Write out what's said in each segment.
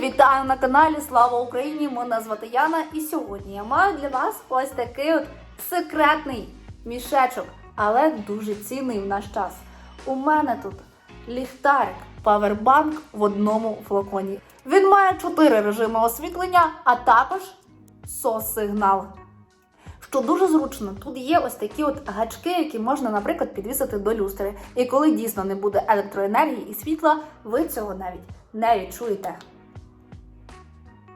Вітаю на каналі Слава Україні! Мене звати Яна, і сьогодні я маю для вас ось такий от секретний мішечок, але дуже цінний в наш час. У мене тут ліхтарик Powerbank в одному флаконі. Він має чотири режими освітлення, а також SOS-сигнал. Що дуже зручно, тут є ось такі от гачки, які можна, наприклад, підвісити до люстри. І коли дійсно не буде електроенергії і світла, ви цього навіть не відчуєте.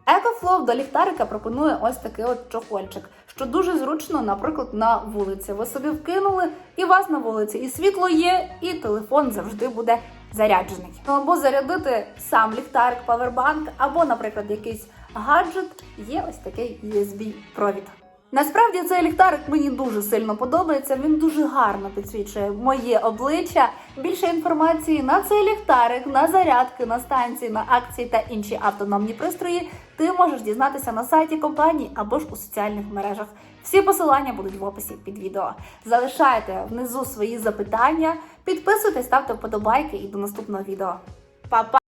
EcoFlow до ліхтарика пропонує ось такий от чохольчик, що дуже зручно, наприклад, на вулиці. Ви собі вкинули, і у вас на вулиці і світло є, і телефон завжди буде заряджений. Ну або зарядити сам ліхтарик, павербанк, або, наприклад, якийсь гаджет, є ось такий USB-провід. Насправді цей ліхтарик мені дуже сильно подобається. Він дуже гарно підсвічує моє обличчя. Більше інформації на цей ліхтарик, на зарядки, на станції, на акції та інші автономні пристрої ти можеш дізнатися на сайті компанії або ж у соціальних мережах. Всі посилання будуть в описі під відео. Залишайте внизу свої запитання, підписуйтесь, ставте вподобайки і до наступного відео. Па-па!